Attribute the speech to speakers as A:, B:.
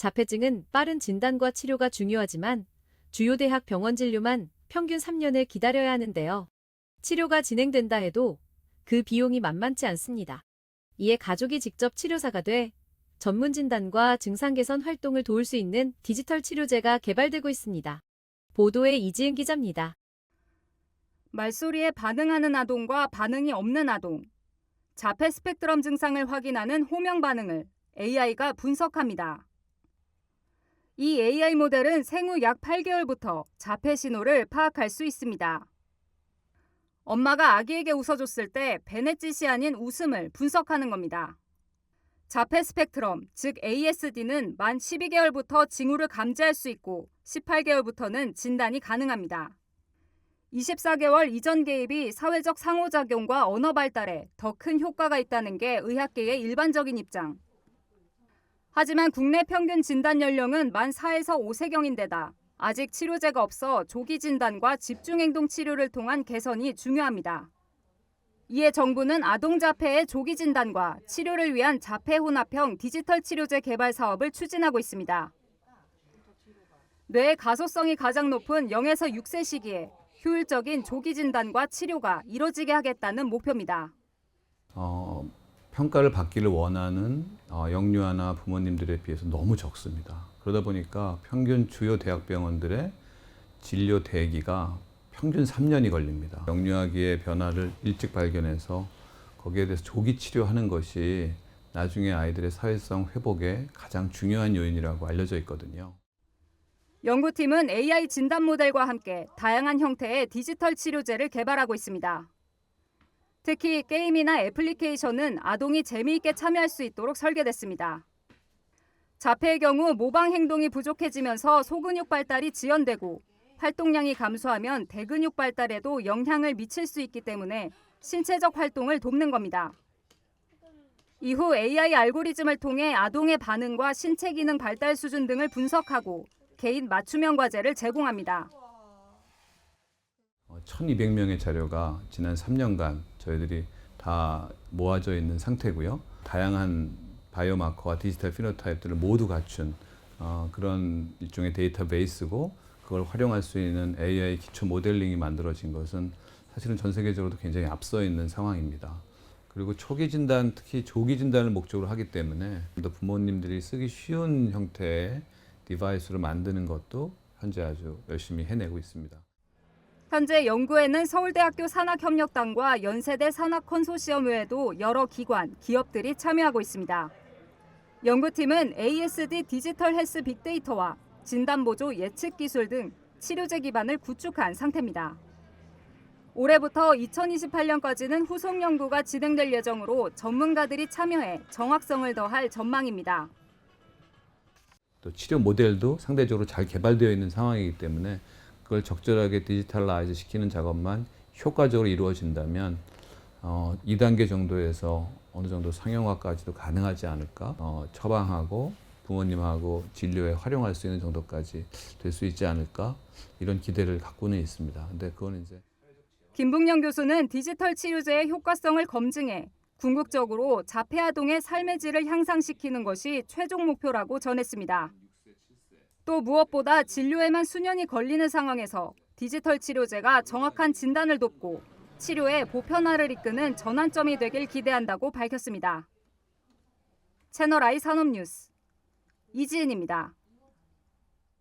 A: 자폐증은 빠른 진단과 치료가 중요하지만 주요 대학 병원 진료만 평균 3년을 기다려야 하는데요. 치료가 진행된다 해도 그 비용이 만만치 않습니다. 이에 가족이 직접 치료사가 돼 전문 진단과 증상 개선 활동을 도울 수 있는 디지털 치료제가 개발되고 있습니다. 보도의 이지은 기자입니다.
B: 말소리에 반응하는 아동과 반응이 없는 아동, 자폐 스펙트럼 증상을 확인하는 호명 반응을 AI가 분석합니다. 이 AI 모델은 생후 약 8개월부터 자폐 신호를 파악할 수 있습니다. 엄마가 아기에게 웃어줬을 때 베넷짓이 아닌 웃음을 분석하는 겁니다. 자폐 스펙트럼, 즉 ASD는 만 12개월부터 징후를 감지할 수 있고 18개월부터는 진단이 가능합니다. 24개월 이전 개입이 사회적 상호작용과 언어 발달에 더 큰 효과가 있다는 게 의학계의 일반적인 입장. 하지만 국내 평균 진단 연령은 만 4에서 5세경인데다 아직 치료제가 없어 조기 진단과 집중행동 치료를 통한 개선이 중요합니다. 이에 정부는 아동 자폐의 조기 진단과 치료를 위한 자폐 혼합형 디지털 치료제 개발 사업을 추진하고 있습니다. 뇌의 가소성이 가장 높은 0에서 6세 시기에 효율적인 조기 진단과 치료가 이뤄지게 하겠다는 목표입니다.
C: 어, 평가를 받기를 원하는 어, 영유아나 부모님들에 비해서 너무 적습니다. 그러다 보니까 평균 주요 대학병원들의 진료 대기가 평균 3년이 걸립니다. 영유아기의 변화를 일찍 발견해서 거기에 대해서 조기 치료하는 것이 나중에 아이들의 사회성 회복에 가장 중요한 요인이라고 알려져 있거든요.
B: 연구팀은 AI 진단 모델과 함께 다양한 형태의 디지털 치료제를 개발하고 있습니다. 특히 게임이나 애플리케이션은 아동이 재미있게 참여할 수 있도록 설계됐습니다. 자폐의 경우 모방 행동이 부족해지면서 소근육 발달이 지연되고 활동량이 감소하면 대근육 발달에도 영향을 미칠 수 있기 때문에 신체적 활동을 돕는 겁니다. 이후 AI 알고리즘을 통해 아동의 반응과 신체 기능 발달 수준 등을 분석하고 개인 맞춤형 과제를 제공합니다.
C: 어, 1200명의 자료가 지난 3년간 저희들이 다 모아져 있는 상태고요. 다양한 바이오마커와 디지털 피노타입들을 모두 갖춘 어, 그런 일종의 데이터베이스고 그걸 활용할 수 있는 AI 기초 모델링이 만들어진 것은 사실은 전 세계적으로도 굉장히 앞서 있는 상황입니다. 그리고 초기 진단, 특히 조기 진단을 목적으로 하기 때문에 또 부모님들이 쓰기 쉬운 형태의 디바이스를 만드는 것도 현재 아주 열심히 해내고 있습니다.
B: 현재 연구에는 서울대학교 산학협력단과 연세대 산학컨소시엄 외에도 여러 기관, 기업들이 참여하고 있습니다. 연구팀은 ASD 디지털 헬스 빅데이터와 진단보조 예측 기술 등 치료제 기반을 구축한 상태입니다. 올해부터 2028년까지는 후속 연구가 진행될 예정으로 전문가들이 참여해 정확성을 더할 전망입니다.
C: 또 치료 모델도 상대적으로 잘 개발되어 있는 상황이기 때문에 그걸 적절하게 디지털라이즈 시키는 작업만 효과적으로 이루어진다면 어, 2단계 정도에서 어느 정도 상용화까지도 가능하지 않을까 어, 처방하고 부모님하고 진료에 활용할 수 있는 정도까지 될 수 있지 않을까 이런 기대를 갖고는 있습니다. 근데 그거는 이제
B: 김북영 교수는 디지털 치료제의 효과성을 검증해 궁극적으로 자폐 아동의 삶의 질을 향상시키는 것이 최종 목표라고 전했습니다. 또 무엇보다 진료에만 수년이 걸리는 상황에서 디지털 치료제가 정확한 진단을 돕고 치료의 보편화를 이끄는 전환점이 되길 기대한다고 밝혔습니다. 채널 I 산업뉴스 이지은입니다.